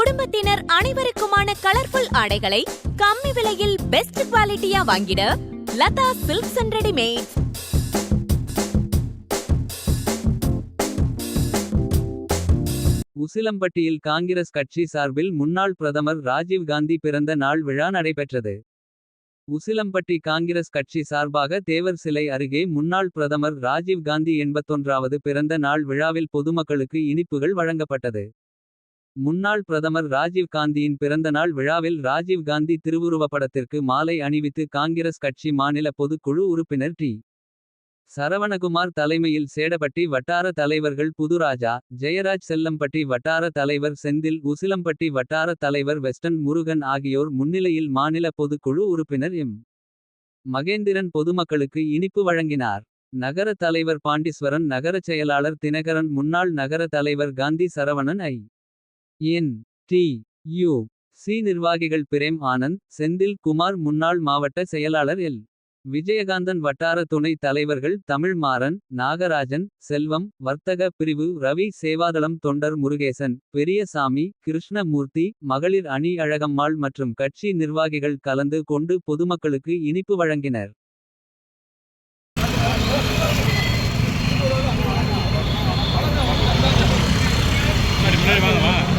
குடும்பத்தினர் அனைவருக்குமான கலர்ஃபுல் ஆடைகளை கம்மி விலையில் பெஸ்ட் குவாலிட்டியா வாங்கிட லதா சில்க்ஸ் அண்ட் உசிலம்பட்டியில் காங்கிரஸ் கட்சி சார்பில் முன்னாள் பிரதமர் ராஜீவ் காந்தி பிறந்த நாள் விழா நடைபெற்றது. உசிலம்பட்டி காங்கிரஸ் கட்சி சார்பாக தேவர் சிலை அருகே முன்னாள் பிரதமர் ராஜீவ் காந்தி எண்பத்தொன்றாவது பிறந்த நாள் விழாவில் பொதுமக்களுக்கு இனிப்புகள் வழங்கப்பட்டது. முன்னாள் பிரதமர் ராஜீவ் காந்தியின் பிறந்தநாள் விழாவில் ராஜீவ் காந்தி திருவுருவப்படத்திற்கு மாலை அணிவித்து காங்கிரஸ் கட்சி மாநில பொதுக்குழு உறுப்பினர் டி. சரவணகுமார் தலைமையில் சேடப்பட்டி வட்டார தலைவர்கள் புதுராஜா ஜெயராஜ் செல்லம்பட்டி வட்டார தலைவர் செந்தில் உசிலம்பட்டி வட்டார தலைவர் வெஸ்டன் முருகன் ஆகியோர் முன்னிலையில் மாநில பொதுக்குழு உறுப்பினர் எம். மகேந்திரன் பொதுமக்களுக்கு இனிப்பு வழங்கினார். நகர தலைவர் பாண்டீஸ்வரன் நகரச் செயலாளர் தினகரன் முன்னாள் நகர தலைவர் Gandhi Saravanan I. N. T. U. C நிர்வாகிகள் பிரேம் ஆனந்த் செந்தில் குமார் முன்னாள் மாவட்ட செயலாளர் எல். விஜயகாந்தன் வட்டார துணை தலைவர்கள் தமிழ்மாறன் நாகராஜன் செல்வம் வர்த்தக பிரிவு ரவி சேவாதளம் தொண்டர் முருகேசன் பெரியசாமி கிருஷ்ணமூர்த்தி மகளிர் அணி அழகம்மாள் மற்றும் கட்சி நிர்வாகிகள் கலந்து கொண்டு பொதுமக்களுக்கு இனிப்பு வழங்கினர். முன்னாடி முன்னாடி